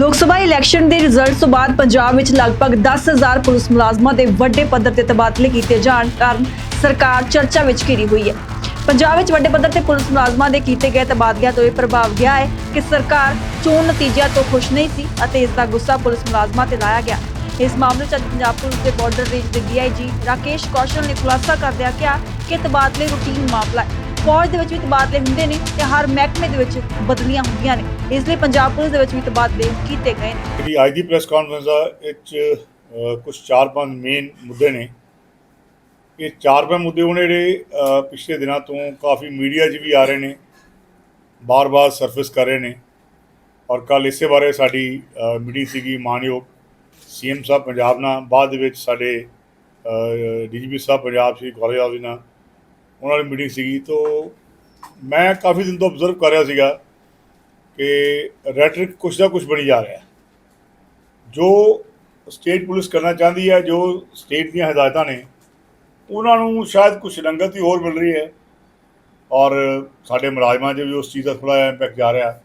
ਲੋਕ ਸਭਾ ਇਲੈਕਸ਼ਨ ਦੇ ਰਿਜ਼ਲਟ ਤੋਂ ਬਾਅਦ ਪੰਜਾਬ ਵਿੱਚ ਲਗਭਗ 10000 ਪੁਲਿਸ ਮੁਲਾਜ਼ਮਾਂ ਦੇ ਵੱਡੇ ਪੱਧਰ ਤੇ ਤਬਾਦਲੇ ਕੀਤੇ ਜਾਣ ਕਾਰਨ ਸਰਕਾਰ ਚਰਚਾ ਵਿੱਚ ਘਿਰੀ ਹੋਈ ਹੈ। ਪੰਜਾਬ ਵਿੱਚ ਵੱਡੇ ਪੱਧਰ ਤੇ ਪੁਲਿਸ ਮੁਲਾਜ਼ਮਾਂ ਦੇ ਕੀਤੇ ਗਏ ਤਬਾਦਲਿਆਂ ਤੋਂ ਇਹ ਪ੍ਰਭਾਵ ਗਿਆ ਹੈ ਕਿ ਸਰਕਾਰ ਚੋਣ ਨਤੀਜਿਆਂ ਤੋਂ ਖੁਸ਼ ਨਹੀਂ ਸੀ ਅਤੇ ਇਸ ਦਾ ਗੁੱਸਾ ਪੁਲਿਸ ਮੁਲਾਜ਼ਮਾਂ ਤੇ ਲਾਇਆ ਗਿਆ। ਇਸ ਮਾਮਲੇ 'ਚ ਅੱਜ ਪੰਜਾਬ ਪੁਲਿਸ ਦੇ ਬਾਰਡਰ ਰੇਂਜ ਦੇ ਡੀਆਈਜੀ ਰਾਕੇਸ਼ ਕੌਸ਼ਲ ਨੇ ਖੁਲਾਸਾ ਕਰਦਿਆਂ ਕਿਹਾ ਕਿ ਤਬਾਦਲੇ ਰੂਟੀਨ ਮਾਮਲਾ ਹੈ। ਫੌਜ ਦੇ ਵਿੱਚ ਵੀ ਤਬਾਦਲੇ ਹੁੰਦੇ ਨੇ ਤੇ ਹਰ ਮਹਿਕਮੇ ਦੇ ਵਿੱਚ ਬਦਲੀਆਂ ਹੁੰਦੀਆਂ ਨੇ। ਇਸ ਲਈ ਪੰਜਾਬ ਪੁਲਿਸ ਦੇ ਵਿੱਚ ਵੀ ਤਬਾਦਲੇ ਕੀਤੇ ਗਏ ਨੇ। ਜਿਹੜੀ ਅੱਜ ਦੀ ਪ੍ਰੈਸ ਕਾਨਫਰੰਸ ਆ, ਇਹ 'ਚ ਕੁਝ ਚਾਰ ਪੰਜ ਮੇਨ ਮੁੱਦੇ ਨੇ। ਇਹ ਚਾਰ ਪੰਜ ਮੁੱਦੇ ਉਹਨੇ ਜਿਹੜੇ ਪਿਛਲੇ ਦਿਨਾਂ ਤੋਂ ਕਾਫੀ ਮੀਡੀਆ 'ਚ ਵੀ ਆ ਰਹੇ ਨੇ, ਬਾਰ-ਬਾਰ ਸਰਫੇਸ ਕਰ ਰਹੇ ਨੇ। ਔਰ ਕੱਲ ਇਸੇ ਬਾਰੇ ਸਾਡੀ ਮੀਟਿੰਗ ਸੀਗੀ ਮਾਨਯੋਗ ਸੀਐਮ ਸਾਹਿਬ ਪੰਜਾਬ ਨਾਲ। ਬਾਅਦ ਦੇ ਵਿੱਚ ਸਾਡੇ ਡੀਜੀਪੀ ਸਾਹਿਬ ਪੰਜਾਬ, ਸ਼੍ਰੀ ਗੌਰਵ ਜੀ ਨਾਲ ਉਹਨਾਂ ਦੀ ਮੀਟਿੰਗ ਸੀਗੀ, ਤੋਂ ਮੈਂ ਕਾਫੀ ਦਿਨ ਤੋਂ ਅਬਜ਼ਰਵ ਕਰ ਰਿਹਾ ਸੀਗਾ ਕਿ ਰੈਟਰਿਕ ਕੁਛ ਨਾ ਕੁਛ ਬਣੀ ਜਾ ਰਿਹਾ ਜੋ ਸਟੇਟ ਪੁਲਿਸ ਕਰਨਾ ਚਾਹੁੰਦੀ ਹੈ, ਜੋ ਸਟੇਟ ਦੀਆਂ ਹਦਾਇਤਾਂ ਨੇ, ਉਹਨਾਂ ਨੂੰ ਸ਼ਾਇਦ ਕੁਛ ਰੰਗਤ ਹੀ ਹੋਰ ਮਿਲ ਰਹੀ ਹੈ ਔਰ ਸਾਡੇ ਮੁਲਾਜ਼ਮਾਂ 'ਚ ਵੀ ਉਸ ਚੀਜ਼ ਦਾ ਥੋੜਾ ਜਿਹਾ ਇੰਪੈਕਟ ਜਾ ਰਿਹਾ।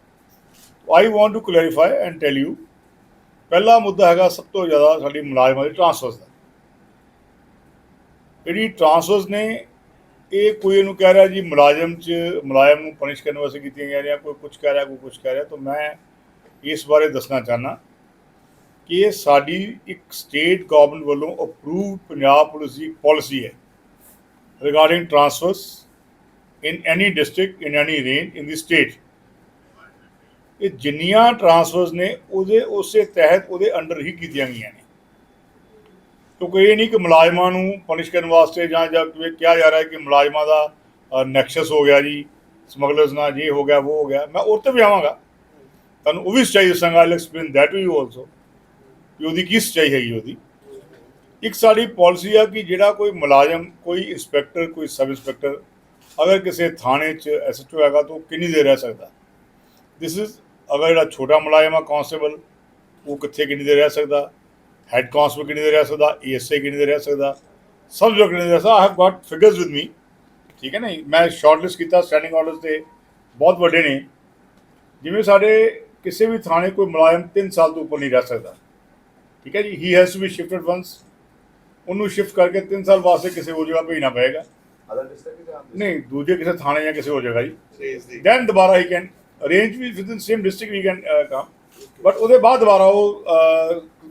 I want to clarify and tell you ਪਹਿਲਾ ਮੁੱਦਾ ਹੈਗਾ ਸਭ ਤੋਂ ਜ਼ਿਆਦਾ ਸਾਡੀ ਮੁਲਾਜ਼ਮਾਂ ਦੇ ਟ੍ਰਾਂਸਫਰਸ ਦਾ। ਜਿਹੜੀ ਟ੍ਰਾਂਸਫਰਸ ਨੇ ਇਹ ਕੋਈ ਇਹਨੂੰ ਕਹਿ ਰਿਹਾ ਜੀ ਮੁਲਾਜ਼ਮ 'ਚ, ਮੁਲਾਜ਼ਮ ਨੂੰ ਪਨਿਸ਼ ਕਰਨ ਵਾਸਤੇ ਕੀਤੀਆਂ ਜਾ ਰਹੀਆਂ ਕੋਈ ਕੁਝ ਕਹਿ ਰਿਹਾ, ਕੋਈ ਕੁਝ ਕਹਿ ਰਿਹਾ, ਤਾਂ ਮੈਂ ਇਸ ਬਾਰੇ ਦੱਸਣਾ ਚਾਹਨਾ ਕਿ ਇਹ ਸਾਡੀ ਇੱਕ ਸਟੇਟ ਗਵਰਨਮੈਂਟ ਵੱਲੋਂ ਅਪਰੂਵਡ ਪੰਜਾਬ ਪੁਲਿਸ ਦੀ ਪਾਲਿਸੀ ਹੈ regarding transfers in any district in any range in the state ਇਹ ਜਿੰਨੀਆਂ ਟ੍ਰਾਂਸਫਰਸ ਨੇ, ਉਹਦੇ, ਉਸੇ ਤਹਿਤ ਉਹਦੇ ਅੰਡਰ ਹੀ ਕੀਤੀਆਂ ਗਈਆਂ ਨੇ। ਕਿਉਂਕਿ ਇਹ ਨਹੀਂ ਕਿ ਮੁਲਾਜ਼ਮਾਂ ਨੂੰ ਪਨਿਸ਼ ਕਰਨ ਵਾਸਤੇ ਜਾਂ ਜਾਂ ਕਿਹਾ ਜਾ ਰਿਹਾ ਹੈ ਕਿ ਮੁਲਾਜ਼ਮਾਂ ਦਾ ਨੈਕਸਸ ਹੋ ਗਿਆ ਜੀ, ਸਮਗਲਰਸ ਨਾਲ ਇਹ ਹੋ ਗਿਆ ਉਹ ਹੋ ਗਿਆ, ਮੈਂ ਉਹ ਤੇ ਵੀ ਆਵਾਂਗਾ। ਤੁਹਾਨੂੰ ਉਹ ਵੀ ਸੱਚਾਈ ਦੱਸਾਂਗਾ I explain that to you also ਕਿ ਉਹਦੀ ਕੀ ਸੱਚਾਈ ਹੈਗੀ ਉਹਦੀ। ਇੱਕ ਸਾਡੀ ਪਾਲਿਸੀ ਆ ਕਿ ਜਿਹੜਾ ਕੋਈ ਮੁਲਾਜ਼ਮ, ਕੋਈ ਇੰਸਪੈਕਟਰ, ਕੋਈ ਸਬ ਇੰਸਪੈਕਟਰ, ਅਗਰ ਕਿਸੇ ਥਾਣੇ 'ਚ ਐਸਐਚਓ ਹੈਗਾ ਤਾਂ ਉਹ ਕਿੰਨੀ ਦੇਰ ਰਹਿ ਸਕਦਾ? ਦਿਸ ਇਜ਼ ਅਗਰ ਜਿਹੜਾ ਛੋਟਾ ਮੁਲਾਜ਼ਮ ਆ ਕਾਂਸਟੇਬਲ ਉਹ ਕਿੱਥੇ ਕਿੰਨੀ ਦੇਰ ਰਹਿ ਸਕਦਾ? ਹੈਡ ਕਾਂਸਟੇਬਲ ਕਿੰਨੀ ਦੇਰ ਰਹਿ ਸਕਦਾ? ਏਐਸਆਈ ਕਿੰਨੀ ਦੇਰ ਰਹਿ ਸਕਦਾ? ਸਬ ਜੋ ਕਿੰਨੀ ਦੇਰ ਰਹਿ ਸਕਦਾ I have got figures with me ਠੀਕ ਹੈ ਨਾ? ਮੈਂ ਸ਼ਾਰਟਲਿਸਟ ਕੀਤਾ ਸਟੈਂਡਿੰਗ ਆਰਡਰਸ ਤੇ। ਬਹੁਤ ਵੱਡੇ ਨੇ। ਜਿਵੇਂ ਸਾਡੇ ਕਿਸੇ ਵੀ ਥਾਣੇ ਕੋਈ ਮੁਲਾਜ਼ਮ 3 ਸਾਲ ਤੋਂ ਉੱਪਰ ਨਹੀਂ ਰਹਿ ਸਕਦਾ। ਠੀਕ ਹੈ ਜੀ? He has to be shifted once ਉਹਨੂੰ ਸ਼ਿਫਟ ਕਰਕੇ 3 ਸਾਲ ਵਾਸਤੇ ਕਿਸੇ ਹੋਰ ਜਗ੍ਹਾ ਭੇਜਣਾ ਪਏਗਾ। ਅਦਰ ਡਿਸਟ੍ਰਿਕਟ ਜਾਂ ਨਹੀਂ ਦੂਜੇ ਕਿਸੇ ਥਾਣੇ ਜਾਂ ਕਿਸੇ ਹੋਰ ਜਗ੍ਹਾ ਜੀ। ਦੀ। ਦੈਨ ਦੁਬਾਰਾ he can arrange we within same district we can come but ਉਹਦੇ ਬਾਅਦ ਦੁਬਾਰਾ ਉਹ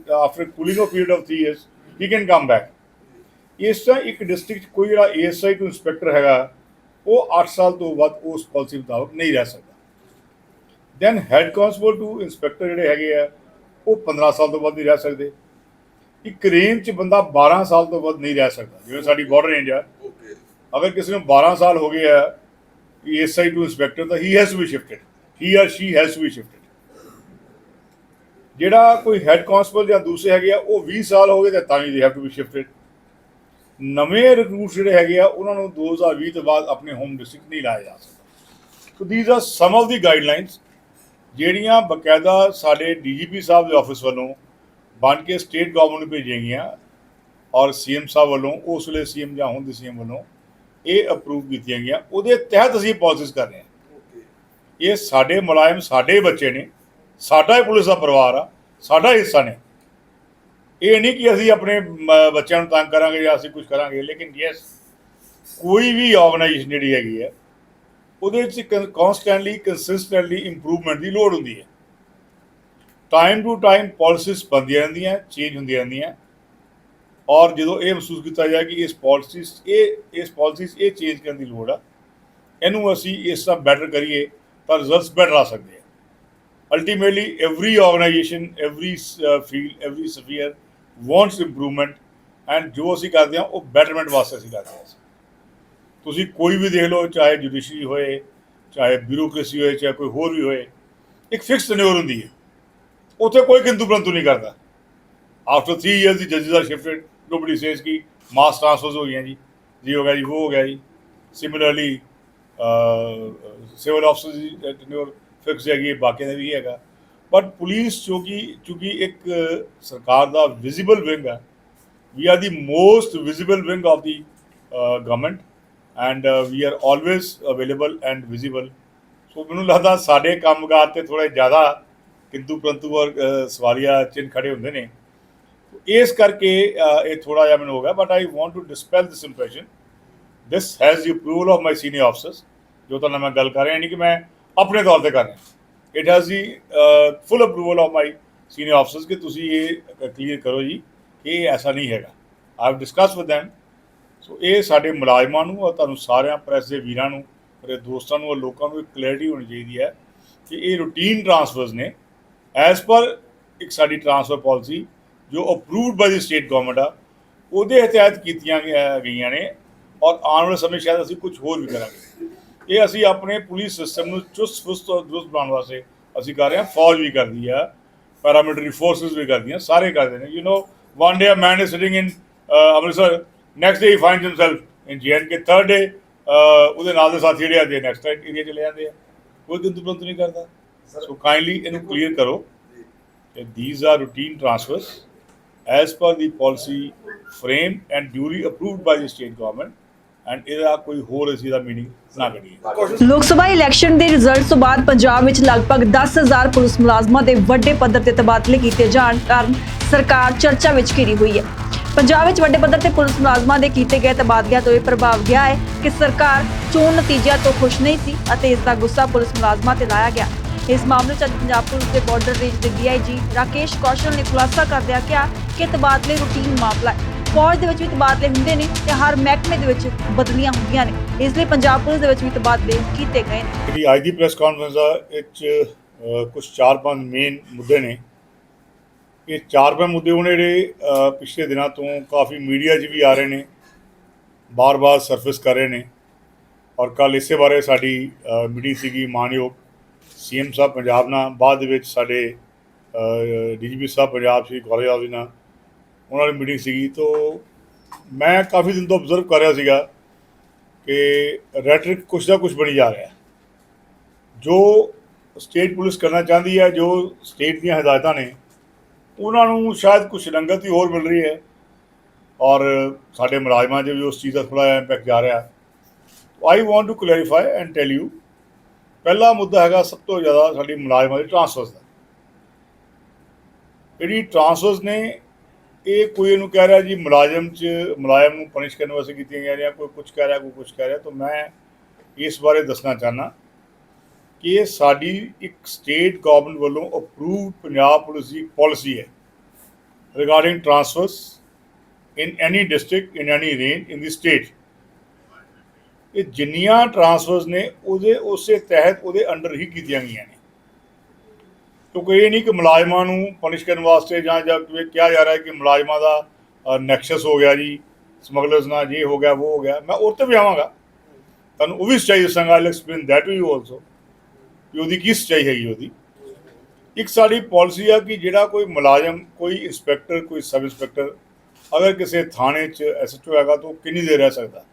after cooling off period of 3 years he can come back ਇਸ ਤਰ੍ਹਾਂ ਇੱਕ ਡਿਸਟ੍ਰਿਕਟ ਕੋਈ ਜਿਹੜਾ ਏਐਸਆਈ ਤੋਂ ਇੰਸਪੈਕਟਰ ਹੈਗਾ ਉਹ 8 ਸਾਲ ਤੋਂ ਵੱਧ ਉਸ ਪਾਲਿਸੀ ਮੁਤਾਬਕ ਨਹੀਂ ਰਹਿ ਸਕਦਾ। Then head constable to inspector ਜਿਹੜੇ ਹੈਗੇ ਆ ਉਹ 15 ਸਾਲ ਤੋਂ ਵੱਧ ਨਹੀਂ ਰਹਿ ਸਕਦੇ। ਇੱਕ ਰੇਂਜ 'ਚ ਬੰਦਾ 12 ਸਾਲ ਤੋਂ ਵੱਧ ਨਹੀਂ ਰਹਿ ਸਕਦਾ ਜਿਵੇਂ ਸਾਡੀ ਬਾਰਡਰ ਰੇਂਜ ਆ। ਅਗਰ ਕਿਸੇ ਨੂੰ 12 ਸਾਲ ਹੋ ਗਏ ਆ ਏਐਸਆਈ ਟੂ ਇੰਸਪੈਕਟਰ ਤਾਂ he has to be shifted he or she has to be shifted ਜਿਹੜਾ ਕੋਈ ਹੈਡ ਕਾਂਸਟੇਬਲ ਜਾਂ ਦੂਸਰੇ ਹੈਗੇ ਆ ਉਹ 20 ਸਾਲ ਹੋ ਗਏ ਤਾਂ ਤਾਂ ਵੀ they have to be shifted ਨਵੇਂ ਰਿਕਰੂਟ ਜਿਹੜੇ ਹੈਗੇ ਆ ਉਹਨਾਂ ਨੂੰ 2020 ਤੋਂ ਬਾਅਦ ਆਪਣੇ ਹੋਮ ਡਿਸਟ੍ਰਿਕਟ ਨਹੀਂ ਲਾਇਆ ਜਾ ਸਕਦਾ। So these are some of the guidelines ਜਿਹੜੀਆਂ ਬਕਾਇਦਾ ਸਾਡੇ ਡੀਜੀਪੀ ਸਾਹਿਬ ਦੇ ਆਫਿਸ ਵੱਲੋਂ ਬਣ ਕੇ ਸਟੇਟ ਗਵਰਨਮੈਂਟ ਨੂੰ ਭੇਜੀਆਂ ਗਈਆਂ ਔਰ ਸੀਐਮ ਸਾਹਿਬ ਵੱਲੋਂ ਉਸ ਵੇਲੇ ਸੀਐਮ ਜਾਂ ਹੁਣ ਦੇ ਸੀਐਮ ਵੱਲੋਂ ਇਹ ਅਪਰੂਵ ਕੀਤੀਆਂ ਗਈਆਂ। ਉਹਦੇ ਤਹਿਤ ਅਸੀਂ ਪਾਲਿਸੀਜ਼ ਕਰ ਰਹੇ ਹਾਂ। ਇਹ ਸਾਡੇ ਮੁਲਾਜ਼ਮ ਸਾਡੇ ਬੱਚੇ ਨੇ। ਸਾਡਾ ਹੀ ਪੁਲਿਸ ਦਾ ਪਰਿਵਾਰ ਆ, ਸਾਡਾ ਹਿੱਸਾ ਨੇ। ਇਹ ਨਹੀਂ ਕਿ ਅਸੀਂ ਆਪਣੇ ਬੱਚਿਆਂ ਨੂੰ ਤੰਗ ਕਰਾਂਗੇ ਜਾਂ ਅਸੀਂ ਕੁਝ ਕਰਾਂਗੇ, ਲੇਕਿਨ ਯੈਸ ਕੋਈ ਵੀ ਆਰਗੇਨਾਈਜੇਸ਼ਨ ਜਿਹੜੀ ਹੈਗੀ ਹੈ ਉਹਦੇ ਵਿੱਚ ਕਨਸਟੈਂਟਲੀ ਕੰਸਿਸਟੈਂਟਲੀ ਇੰਪਰੂਵਮੈਂਟ ਦੀ ਲੋੜ ਹੁੰਦੀ ਹੈ। ਟਾਈਮ ਟੂ ਟਾਈਮ ਪਾਲਿਸੀਜ਼ ਬਣਦੀਆਂ ਰਹਿੰਦੀਆਂ ਚੇਂਜ ਹੁੰਦੀਆਂ ਰਹਿੰਦੀਆਂ। ਔਰ ਜਦੋਂ ਇਹ ਮਹਿਸੂਸ ਕੀਤਾ ਜਾਏ ਕਿ ਇਸ ਪਾਲਿਸੀਜ਼ ਇਹ, ਇਸ ਪਾਲਿਸੀਜ਼ ਇਹ ਚੇਂਜ ਕਰਨ ਦੀ ਲੋੜ ਆ, ਇਹਨੂੰ ਅਸੀਂ ਇਸ ਤਰ੍ਹਾਂ ਬੈਟਰ ਕਰੀਏ ਤਾਂ ਰਿਜ਼ਲਟਸ ਬੈਟਰ ਆ ਸਕਦੇ। ਆ ultimately every organisation every field every sphere wants improvement and ਜੋ ਅਸੀਂ ਕਰਦੇ ਹਾਂ, ਉਹ ਬੈਟਰਮੈਂਟ ਵਾਸਤੇ ਅਸੀਂ ਕਰਦੇ ਹਾਂ। ਤੁਸੀਂ ਕੋਈ ਵੀ ਦੇਖ ਲਓ, ਚਾਹੇ ਜੁਡੀਸ਼ਰੀ ਹੋਏ, ਚਾਹੇ ਬਿਊਰੋਕ੍ਰੇਸੀ ਹੋਏ, ਚਾਹੇ ਕੋਈ ਹੋਰ ਵੀ ਹੋਏ, ਇੱਕ ਫਿਕਸ ਟੈਨਿਓਰ ਹੁੰਦੀ ਹੈ। ਉੱਥੇ ਕੋਈ ਕਿੰਤੂ ਪਰੰਤੂ ਨਹੀਂ ਕਰਦਾ। ਆਫਟਰ 3 ਇਅਰਸ ਦੀ ਜੱਜਸ ਆਰ ਸ਼ਿਫਟਡ ਨੋਬਡੀ ਸੇਜ਼ ਕਿ ਮਾਸ ਟ੍ਰਾਂਸਫਰਸ ਹੋ ਗਈਆਂ ਜੀ ਜੀ ਹੋ ਗਿਆ ਜੀ, ਉਹ ਹੋ ਗਿਆ ਜੀ। Similarly civil officer the tenure fix ਹੈਗੀ ਹੈ, ਬਾਕੀਆਂ ਦਾ ਵੀ ਹੈਗਾ। ਬਟ ਪੁਲਿਸ ਜੋ ਕਿਉਂਕਿ ਇੱਕ ਸਰਕਾਰ ਦਾ ਵਿਜ਼ੀਬਲ ਵਿੰਗ ਹੈ। We are the most visible wing of the uh, government and uh, we are always available and visible so ਮੈਨੂੰ ਲੱਗਦਾ ਸਾਡੇ ਕੰਮਕਾਰ ਤੇ ਥੋੜਾ ਜ਼ਿਆਦਾ ਕਿੰਤੂ ਪ੍ਰੰਤੂ ਔਰ ਅ, ਸਵਾਲੀਆ ਚਿੰਨ ਖੜੇ ਹੁੰਦੇ ਨੇ। ਇਸ ਕਰਕੇ ਇਹ ਥੋੜਾ ਜਿਹਾ ਮੈਨੂੰ ਹੋ ਗਿਆ but I want to dispel this impression this has the approval of my senior officers ਜੋ ਤਾਂ ਮੈਂ ਗੱਲ ਕਰ ਰਿਹਾ ਨਹੀਂ ਕਿ ਮੈਂ ਆਪਣੇ ਤੌਰ ਤੇ ਕਰ ਰਹੇ it has the full approval of my senior officers ਕਿ ਤੁਸੀਂ ਇਹ ਕਲੀਅਰ ਕਰੋ ਜੀ ਕਿ ਇਹ ਐਸਾ ਨਹੀਂ ਹੈਗਾ। I have discuss with them so ਇਹ ਸਾਡੇ ਮੁਲਾਜ਼ਮਾਂ ਨੂੰ ਔਰ ਤੁਹਾਨੂੰ ਸਾਰਿਆਂ ਪ੍ਰੈਸ ਦੇ ਵੀਰਾਂ ਨੂੰ, ਮੇਰੇ ਦੋਸਤਾਂ ਨੂੰ ਔਰ ਲੋਕਾਂ ਨੂੰ ਇੱਕ ਕਲੈਰਿਟੀ ਹੋਣੀ ਚਾਹੀਦੀ ਹੈ ਕਿ ਇਹ ਰੂਟੀਨ ਟਰਾਂਸਫਰਸ ਨੇ। ਐਜ਼ ਪਰ ਇੱਕ ਸਾਡੀ ਟਰਾਂਸਫਰ ਪਾਲਿਸੀ ਜੋ approved by the state government ਆ, ਉਹਦੇ ਤਹਿਤ ਕੀਤੀਆਂ ਗਈਆਂ ਨੇ। ਔਰ ਆਉਣ ਵਾਲੇ ਸਮੇਂ ਸ਼ਾਇਦ ਅਸੀਂ ਕੁਝ ਹੋਰ ਵੀ ਕਰਾਂਗੇ। ਇਹ ਅਸੀਂ ਆਪਣੇ ਪੁਲਿਸ ਸਿਸਟਮ ਨੂੰ ਚੁਸਤ ਫੁਸਤ ਔਰ ਦਰੁਸਤ ਬਣਾਉਣ ਵਾਸਤੇ ਅਸੀਂ ਕਰ ਰਹੇ ਹਾਂ। ਫੌਜ ਵੀ ਕਰਦੀ ਆ ਪੈਰਾਮਿਲਟਰੀ ਫੋਰਸਸ ਵੀ ਕਰਦੀਆਂ ਸਾਰੇ ਕਰਦੇ ਨੇ। You know one day a man is sitting in Amritsar next day he finds himself in GNK third day ਉਹਦੇ ਨਾਲ ਦੇ ਸਾਥੀ ਜਿਹੜੇ ਆਦੇ ਨੈਕਸਟ ਏਰੀਆ ਚਲੇ ਜਾਂਦੇ ਆ। ਕੋਈ ਦਿਨ ਤੁਰੰਤ ਨਹੀਂ ਕਰਦਾ। ਸੋ ਕਾਈਂਡਲੀ ਇਹਨੂੰ ਕਲੀਅਰ ਕਰੋ that these are routine transfers as per the policy framed and duly approved by the state government and ਇਹਦਾ ਕੋਈ ਹੋਰ ਅਸੀਂ ਦਾ ਮੀਨਿੰਗ ਨਾ ਕਰੀਏ ਲੋਕ ਸਭਾ ਇਲੈਕਸ਼ਨ ਦੇ ਰਿਜ਼ਲਟ ਤੋਂ ਬਾਅਦ ਪੰਜਾਬ ਵਿੱਚ ਲਗਭਗ 10000 ਪੁਲਿਸ ਮੁਲਾਜ਼ਮਾਂ ਦੇ ਵੱਡੇ ਪੱਧਰ ਤੇ ਤਬਾਦਲੇ ਕੀਤੇ ਜਾਣ ਕਾਰਨ ਸਰਕਾਰ ਚਰਚਾ ਵਿੱਚ ਘਿਰੀ ਹੋਈ ਹੈ। ਪੰਜਾਬ ਵਿੱਚ ਵੱਡੇ ਪੱਧਰ ਤੇ ਪੁਲਿਸ ਮੁਲਾਜ਼ਮਾਂ ਦੇ ਕੀਤੇ ਗਏ ਤਬਾਦਲਿਆਂ ਤੋਂ ਇਹ ਪ੍ਰਭਾਵ ਗਿਆ ਹੈ ਕਿ ਸਰਕਾਰ ਚੋਣ ਨਤੀਜਿਆਂ ਤੋਂ ਖੁਸ਼ ਨਹੀਂ ਸੀ ਅਤੇ ਇਸ ਦਾ ਗੁੱਸਾ ਪੁਲਿਸ ਮੁਲਾਜ਼ਮਾਂ ਤੇ ਲਾਇਆ ਗਿਆ। ਇਸ ਮਾਮਲੇ 'ਚ ਅੱਜ ਪੰਜਾਬ ਪੁਲਿਸ ਦੇ ਬਾਰਡਰ ਰੇਂਜ ਦੇ ਡੀਆਈਜੀ ਰਾਕੇਸ਼ ਕੌਸ਼ਲ ਨੇ ਖੁਲਾਸਾ ਕਰਦਿਆਂ ਕਿਹਾ ਕਿ ਤਬਾਦਲੇ ਰੂਟੀਨ ਮਾਮਲਾ ਹੈ। ਫੌਜ ਦੇ ਵਿੱਚ ਵੀ ਤਬਾਦਲੇ ਹੁੰਦੇ ਨੇ ਤੇ ਹਰ ਮਹਿਕਮੇ ਦੇ ਵਿੱਚ ਬਦਲੀਆਂ ਹੁੰਦੀਆਂ ਨੇ। ਇਸ ਲਈ ਪੰਜਾਬ ਪੁਲਿਸ ਦੇ ਵਿੱਚ ਵੀ ਤਬਾਦਲੇ ਕੀਤੇ ਗਏ ਨੇ। ਜਿਹੜੀ ਅੱਜ ਦੀ ਪ੍ਰੈਸ ਕਾਨਫਰੰਸ ਦਾ ਵਿੱਚ ਕੁਝ ਚਾਰ ਪੰਜ ਮੇਨ ਮੁੱਦੇ ਨੇ। ਇਹ ਚਾਰ ਪੰਜ ਮੁੱਦੇ ਉਹਨੇ ਜਿਹੜੇ ਪਿਛਲੇ ਦਿਨਾਂ ਤੋਂ ਕਾਫੀ ਮੀਡੀਆ 'ਚ ਵੀ ਆ ਰਹੇ ਨੇ, ਬਾਰ-ਬਾਰ ਸਰਫੇਸ ਕਰ ਰਹੇ ਨੇ। ਔਰ ਕੱਲ ਇਸੇ ਬਾਰੇ ਸਾਡੀ ਮੀਟਿੰਗ ਸੀਗੀ ਮਾਨਯੋਗ ਸੀਐਮ ਸਾਹਿਬ ਪੰਜਾਬ ਨਾਲ। ਬਾਅਦ ਦੇ ਵਿੱਚ ਸਾਡੇ ਡੀਜੀਪੀ ਸਾਹਿਬ ਪੰਜਾਬ, ਸ਼੍ਰੀ ਗੌਰਵ ਯਾਦਵ ਨਾਲ ਉਹਨਾਂ ਦੀ ਮੀਟਿੰਗ ਸੀਗੀ, ਤੋਂ ਮੈਂ ਕਾਫੀ ਦਿਨ ਤੋਂ ਅਬਜ਼ਰਵ ਕਰ ਰਿਹਾ ਸੀਗਾ ਕਿ ਰੈਟਰਿਕ ਕੁਛ ਨਾ ਕੁਛ ਬਣੀ ਜਾ ਰਿਹਾ ਜੋ ਸਟੇਟ ਪੁਲਿਸ ਕਰਨਾ ਚਾਹੁੰਦੀ ਹੈ, ਜੋ ਸਟੇਟ ਦੀਆਂ ਹਦਾਇਤਾਂ ਨੇ, ਉਹਨਾਂ ਨੂੰ ਸ਼ਾਇਦ ਕੁਝ ਰੰਗਤ ਹੀ ਹੋਰ ਮਿਲ ਰਹੀ ਹੈ। ਔਰ ਸਾਡੇ ਮੁਲਾਜ਼ਮਾਂ 'ਚ ਵੀ ਉਸ ਚੀਜ਼ ਦਾ ਥੋੜਾ ਜਿਹਾ ਇੰਪੈਕਟ ਜਾ ਰਿਹਾ I want to clarify and tell you ਪਹਿਲਾ ਮੁੱਦਾ ਹੈਗਾ ਸਭ ਤੋਂ ਜ਼ਿਆਦਾ ਸਾਡੀ ਮੁਲਾਜ਼ਮਾਂ ਦੀ ਟਰਾਂਸਫਰਸ ਦਾ। ਜਿਹੜੀ ਟਰਾਂਸਫਰਸ ਨੇ ਇਹ ਕੋਈ ਇਹਨੂੰ ਕਹਿ ਰਿਹਾ ਜੀ ਮੁਲਾਜ਼ਮ 'ਚ, ਮੁਲਾਜ਼ਮ ਨੂੰ ਪਨਿਸ਼ ਕਰਨ ਵਾਸਤੇ ਕੀਤੀਆਂ ਜਾ ਰਹੀਆਂ ਕੋਈ ਕੁਝ ਕਹਿ ਰਿਹਾ, ਕੋਈ ਕੁਝ ਕਹਿ ਰਿਹਾ, ਤਾਂ ਮੈਂ ਇਸ ਬਾਰੇ ਦੱਸਣਾ ਚਾਹਨਾ ਕਿ ਇਹ ਸਾਡੀ ਇੱਕ ਸਟੇਟ ਗਵਰਨਮੈਂਟ ਵੱਲੋਂ ਅਪਰੂਵਡ ਪੰਜਾਬ ਪੁਲਿਸ ਦੀ ਪਾਲਿਸੀ ਹੈ regarding transfers in any district in any range in the state ਇਹ ਜਿੰਨੀਆਂ ਟਰਾਂਸਫਰਸ ਨੇ, ਉਹਦੇ, ਉਸੇ ਤਹਿਤ ਉਹਦੇ ਅੰਡਰ ਹੀ ਕੀਤੀਆਂ ਗਈਆਂ ਨੇ। ਕਿਉਂਕਿ ਇਹ ਨਹੀਂ ਕਿ ਮੁਲਾਜ਼ਮਾਂ ਨੂੰ ਪਨਿਸ਼ ਕਰਨ ਵਾਸਤੇ ਜਾਂ ਜਾਂ ਜਿਵੇਂ ਕਿਹਾ ਜਾ ਰਿਹਾ ਹੈ ਕਿ ਮੁਲਾਜ਼ਮਾਂ ਦਾ ਨੈਕਸਸ ਹੋ ਗਿਆ ਜੀ, ਸਮਗਲਰਸ ਨਾਲ ਇਹ ਹੋ ਗਿਆ ਉਹ ਹੋ ਗਿਆ, ਮੈਂ ਉਹ ਤੇ ਵੀ ਆਵਾਂਗਾ। ਤੁਹਾਨੂੰ ਉਹ ਵੀ ਸੱਚਾਈ ਦੱਸਾਂਗਾ I explain that we also ਕਿ ਉਹਦੀ ਕੀ ਸੱਚਾਈ ਹੈਗੀ ਉਹਦੀ। ਇੱਕ ਸਾਡੀ ਪਾਲਿਸੀ ਆ ਕਿ ਜਿਹੜਾ ਕੋਈ ਮੁਲਾਜ਼ਮ, ਕੋਈ ਇੰਸਪੈਕਟਰ, ਕੋਈ ਸਬ ਇੰਸਪੈਕਟਰ, ਅਗਰ ਕਿਸੇ ਥਾਣੇ 'ਚ ਐਸਐਚਓ ਹੈਗਾ ਤਾਂ ਉਹ ਕਿੰਨੀ ਦੇਰ ਰਹਿ ਸਕਦਾ?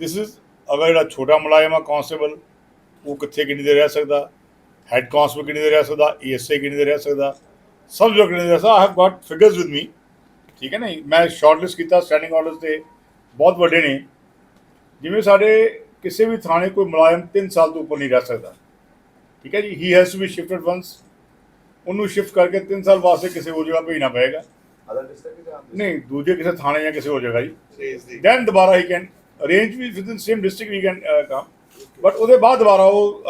ਦਿਸ ਇਜ਼ ਅਗਰ ਜਿਹੜਾ ਛੋਟਾ ਮੁਲਾਜ਼ਮ ਆ ਕਾਂਸਟੇਬਲ ਉਹ ਕਿੱਥੇ ਕਿੰਨੀ ਦੇਰ ਰਹਿ ਸਕਦਾ? ਹੈਡ ਕਾਂਸਟੇਬਲ ਕਿੰਨੀ ਦੇਰ ਰਹਿ ਸਕਦਾ? ਏਐਸਆਈ ਕਿੰਨੀ ਦੇਰ ਰਹਿ ਸਕਦਾ? ਸਭ ਜੋ ਕਿੰਨੀ ਦੇਰ ਰਹਿ ਸਕਦਾ। I have got figures with me ਠੀਕ ਹੈ ਨਾ? ਮੈਂ ਸ਼ਾਰਟਲਿਸਟ ਕੀਤਾ ਸਟੈਂਡਿੰਗ ਆਰਡਰਸ ਤੇ। ਬਹੁਤ ਵੱਡੇ ਨੇ। ਜਿਵੇਂ ਸਾਡੇ ਕਿਸੇ ਵੀ ਥਾਣੇ ਕੋਈ ਮੁਲਾਜ਼ਮ 3 ਸਾਲ ਤੋਂ ਉੱਪਰ ਨਹੀਂ ਰਹਿ ਸਕਦਾ। ਠੀਕ ਹੈ ਜੀ? He has to be shifted once ਉਹਨੂੰ ਸ਼ਿਫਟ ਕਰਕੇ 3 ਸਾਲ ਵਾਸਤੇ ਕਿਸੇ ਹੋਰ ਜਗ੍ਹਾ ਭੇਜਣਾ ਪਏਗਾ। ਨਹੀਂ ਦੂਜੇ ਕਿਸੇ ਥਾਣੇ ਜਾਂ ਕਿਸੇ ਹੋਰ ਜਗ੍ਹਾ ਜੀ। ਦੀ ਦੈਨ ਦੁਬਾਰਾ he can arrange we with in same district we can come but ਉਹਦੇ ਬਾਅਦ ਦੁਬਾਰਾ ਉਹ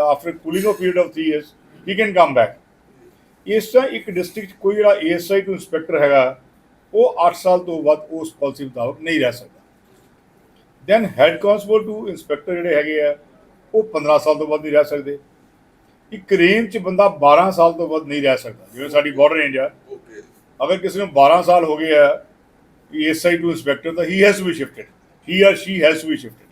after cooling off period of 3 years he can come back ਇਸ ਤਰ੍ਹਾਂ ਇੱਕ ਡਿਸਟ੍ਰਿਕਟ ਕੋਈ ਜਿਹੜਾ ਏਐਸਆਈ ਤੋਂ ਇੰਸਪੈਕਟਰ ਹੈਗਾ ਉਹ 8 ਸਾਲ ਤੋਂ ਵੱਧ ਉਸ ਪਾਲਿਸੀ ਮੁਤਾਬਕ ਨਹੀਂ ਰਹਿ ਸਕਦਾ। Then head constable to inspector ਜਿਹੜੇ ਹੈਗੇ ਆ ਉਹ 15 ਸਾਲ ਤੋਂ ਵੱਧ ਨਹੀਂ ਰਹਿ ਸਕਦੇ। ਇੱਕ ਰੇਂਜ 'ਚ ਬੰਦਾ 12 ਸਾਲ ਤੋਂ ਵੱਧ ਨਹੀਂ ਰਹਿ ਸਕਦਾ ਜਿਵੇਂ ਸਾਡੀ ਬਾਰਡਰ ਰੇਂਜ ਆ। ਅਗਰ ਕਿਸੇ ਨੂੰ 12 ਸਾਲ ਹੋ ਗਏ ਆ ਏਐਸਆਈ ਟੂ ਇੰਸਪੈਕਟਰ ਤਾਂ he has to be shifted he or she has to be shifted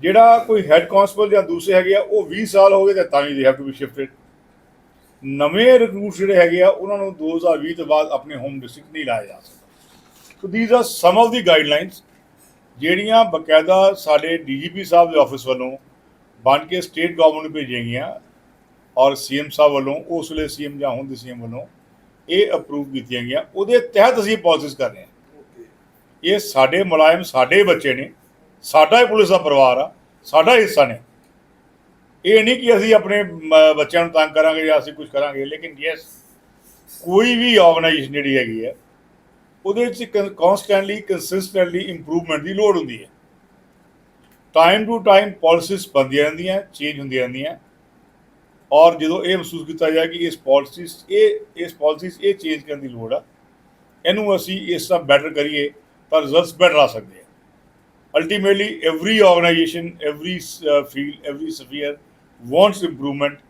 ਜਿਹੜਾ ਕੋਈ ਹੈਡ ਕਾਂਸਟੇਬਲ ਜਾਂ ਦੂਸਰੇ ਹੈਗੇ ਆ ਉਹ 20 ਸਾਲ ਹੋ ਗਏ ਤਾਂ ਤਾਂ ਵੀ they have to be shifted ਨਵੇਂ ਰਿਕਰੂਟ ਜਿਹੜੇ ਹੈਗੇ ਆ ਉਹਨਾਂ ਨੂੰ 2020 ਤੋਂ ਬਾਅਦ ਆਪਣੇ ਹੋਮ ਡਿਸਟ੍ਰਿਕਟ ਨਹੀਂ ਲਾਇਆ ਜਾ ਸਕਦਾ। So these are some of the guidelines ਜਿਹੜੀਆਂ ਬਕਾਇਦਾ ਸਾਡੇ ਡੀਜੀਪੀ ਸਾਹਿਬ ਦੇ ਆਫਿਸ ਵੱਲੋਂ ਬਣ ਕੇ ਸਟੇਟ ਗਵਰਨਮੈਂਟ ਨੂੰ ਭੇਜੀਆਂ ਗਈਆਂ ਔਰ ਸੀਐਮ ਸਾਹਿਬ ਵੱਲੋਂ ਉਸ ਵੇਲੇ ਸੀਐਮ ਜਾਂ ਹੁਣ ਦੇ ਸੀਐਮ ਵੱਲੋਂ ਇਹ ਅਪਰੂਵ ਕੀਤੀਆਂ ਗਈਆਂ। ਉਹਦੇ ਤਹਿਤ ਅਸੀਂ ਪਾਲਿਸੀਜ਼ ਕਰ ਰਹੇ ਹਾਂ। ਇਹ ਸਾਡੇ ਮੁਲਾਜ਼ਮ ਸਾਡੇ ਹੀ ਬੱਚੇ ਨੇ। ਸਾਡਾ ਹੀ ਪੁਲਿਸ ਦਾ ਪਰਿਵਾਰ ਆ, ਸਾਡਾ ਹਿੱਸਾ ਨੇ। ਇਹ ਨਹੀਂ ਕਿ ਅਸੀਂ ਆਪਣੇ ਬੱਚਿਆਂ ਨੂੰ ਤੰਗ ਕਰਾਂਗੇ ਜਾਂ ਅਸੀਂ ਕੁਝ ਕਰਾਂਗੇ, ਲੇਕਿਨ ਯੈਸ ਕੋਈ ਵੀ ਆਰਗੇਨਾਈਜੇਸ਼ਨ ਜਿਹੜੀ ਹੈਗੀ ਹੈ, ਉਹਦੇ ਵਿੱਚ ਕਨਸਟੈਂਟਲੀ ਕੰਸਿਸਟੈਂਟਲੀ ਇੰਪਰੂਵਮੈਂਟ ਦੀ ਲੋੜ ਹੁੰਦੀ ਹੈ। ਟਾਈਮ ਟੂ ਟਾਈਮ ਪਾਲਿਸੀਜ਼ ਬਣਦੀਆਂ ਰਹਿੰਦੀਆਂ ਚੇਂਜ ਹੁੰਦੀਆਂ ਰਹਿੰਦੀਆਂ। ਔਰ ਜਦੋਂ ਇਹ ਮਹਿਸੂਸ ਕੀਤਾ ਜਾਏ ਕਿ ਇਸ ਪਾਲਿਸੀਜ਼ ਇਹ, ਇਸ ਪਾਲਿਸੀਜ਼ ਇਹ ਚੇਂਜ ਕਰਨ ਦੀ ਲੋੜ ਆ, ਇਹਨੂੰ ਅਸੀਂ ਇਸ ਤਰ੍ਹਾਂ ਬੈਟਰ ਕਰੀਏ ਤਾਂ ਰਿਜ਼ਲਟਸ ਬੈਟਰ ਆ ਸਕਦੇ ਆ ultimately every organization every uh, field every sphere wants improvement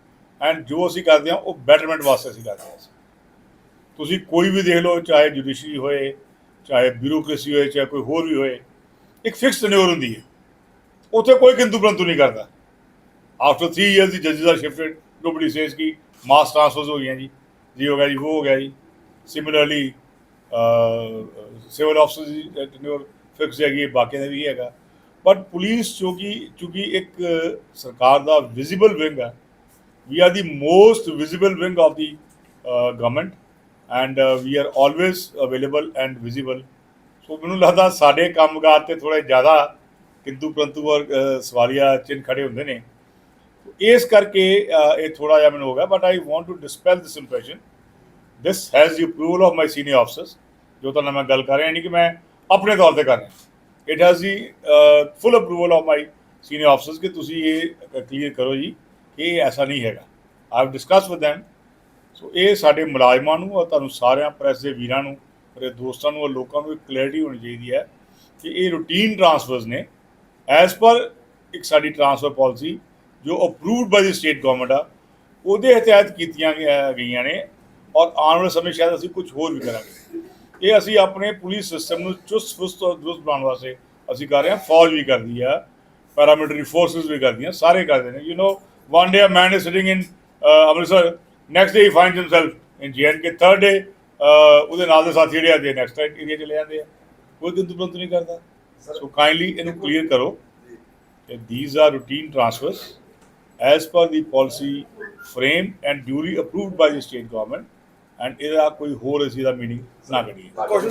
and ਜੋ ਅਸੀਂ ਕਰਦੇ ਹਾਂ ਉਹ ਬੈਟਰਮੈਂਟ ਵਾਸਤੇ ਅਸੀਂ ਕਰਦੇ ਹਾਂ। ਤੁਸੀਂ ਕੋਈ ਵੀ ਦੇਖ ਲਓ ਚਾਹੇ ਜੁਡੀਸ਼ਰੀ ਹੋਏ ਚਾਹੇ ਬਿਊਰੋਕ੍ਰੇਸੀ ਹੋਏ ਚਾਹੇ ਕੋਈ ਹੋਰ ਵੀ ਹੋਏ ਇੱਕ ਫਿਕਸ ਟੈਨਿਓਰ ਹੁੰਦੀ ਹੈ। ਉੱਥੇ ਕੋਈ ਕਿੰਤੂ ਪਰੰਤੂ ਨਹੀਂ ਕਰਦਾ। ਆਫਟਰ 3 ਇਅਰਸ ਦੀ ਜੱਜਸ ਆਰ ਸ਼ਿਫਟਡ ਨੋਬਡੀ ਸੇਜ਼ ਕਿ ਮਾਸ ਟ੍ਰਾਂਸਫਰਸ ਹੋ ਗਈਆਂ ਜੀ ਜੀ ਹੋ ਗਿਆ ਜੀ ਉਹ ਹੋ ਗਿਆ ਜੀ। Similarly civil officers the tenure fix ਹੈਗੀ ਹੈ ਬਾਕੀਆਂ ਦਾ ਵੀ ਹੈਗਾ। ਬਟ ਪੁਲਿਸ ਜੋ ਕਿ ਇੱਕ ਸਰਕਾਰ ਦਾ ਵਿਜ਼ੀਬਲ ਵਿੰਗ ਹੈ we are the most visible wing of the uh, government and uh, we are always available and visible so ਮੈਨੂੰ ਲੱਗਦਾ ਸਾਡੇ ਕੰਮਕਾਰ ਤੇ ਥੋੜੇ ਜ਼ਿਆਦਾ ਕਿੰਤੂ ਪਰੰਤੂ ਔਰ ਅ, ਸਵਾਲੀਆ ਚਿੰਨ ਖੜੇ ਹੁੰਦੇ ਨੇ। ਇਸ ਕਰਕੇ ਇਹ ਥੋੜਾ ਜਿਹਾ ਮੈਨੂੰ ਹੋ ਗਿਆ but I want to dispel this impression this has the approval of my senior officers ਜੋ ਤਾਂ ਮੈਂ ਗੱਲ ਕਰ ਰਿਹਾ ਨਹੀਂ ਕਿ ਮੈਂ ਆਪਣੇ ਤੌਰ ਤੇ ਕਰ ਰਿਹਾ it has the full approval of my senior officers ਕਿ ਤੁਸੀਂ ਇਹ ਕਲੀਅਰ ਕਰੋ ਜੀ ਕਿ ਇਹ ਐਸਾ ਨਹੀਂ ਹੈਗਾ। I have discuss with them so ਇਹ ਸਾਡੇ ਮੁਲਾਜ਼ਮਾਂ ਨੂੰ ਔਰ ਤੁਹਾਨੂੰ ਸਾਰਿਆਂ ਪ੍ਰੈਸ ਦੇ ਵੀਰਾਂ ਨੂੰ, ਮੇਰੇ ਦੋਸਤਾਂ ਨੂੰ ਔਰ ਲੋਕਾਂ ਨੂੰ ਇੱਕ ਕਲੈਰਿਟੀ ਹੋਣੀ ਚਾਹੀਦੀ ਹੈ ਕਿ ਇਹ ਰੂਟੀਨ ਟ੍ਰਾਂਸਫਰਸ ਨੇ। ਐਜ਼ ਪਰ ਇੱਕ ਸਾਡੀ ਟ੍ਰਾਂਸਫਰ ਪਾਲਿਸੀ ਜੋ approved by the state government ਆ, ਉਹਦੇ ਤਹਿਤ ਕੀਤੀਆਂ ਗਈਆਂ ਨੇ। ਔਰ ਆਉਣ ਵਾਲੇ ਸਮੇਂ ਸ਼ਾਇਦ ਅਸੀਂ ਕੁਝ ਹੋਰ ਵੀ ਕਰਾਂਗੇ। ਇਹ ਅਸੀਂ ਆਪਣੇ ਪੁਲਿਸ ਸਿਸਟਮ ਨੂੰ ਚੁਸਤ ਫੁਸਤ ਔਰ ਦਰੁਸਤ ਬਣਾਉਣ ਵਾਸਤੇ ਅਸੀਂ ਕਰ ਰਹੇ ਹਾਂ। ਫੌਜ ਵੀ ਕਰਦੀ ਆ ਪੈਰਾਮਿਲਟਰੀ ਫੋਰਸਸ ਵੀ ਕਰਦੀਆਂ ਸਾਰੇ ਕਰਦੇ ਨੇ। You know one day a man is sitting in Amritsar next day he finds himself in GN K third day ਉਹਦੇ ਨਾਲ ਦੇ ਸਾਥੀ ਜਿਹੜੇ ਆਦੇ ਨੈਕਸਟ ਏਰੀਆ ਚਲੇ ਜਾਂਦੇ ਆ। ਕੋਈ ਕਿੰਤੂ ਪਰੰਤੂ ਨਹੀਂ ਕਰਦਾ। ਸੋ ਕਾਈਂਡਲੀ ਇਹਨੂੰ ਕਲੀਅਰ ਕਰੋ that these are routine transfers as per the policy frame and duly approved by the state government and ਇਹਦਾ ਕੋਈ ਹੋਰ ਅਸੀਂ ਦਾ ਮੀਨਿੰਗ ਨਾ ਕਰੀਏ।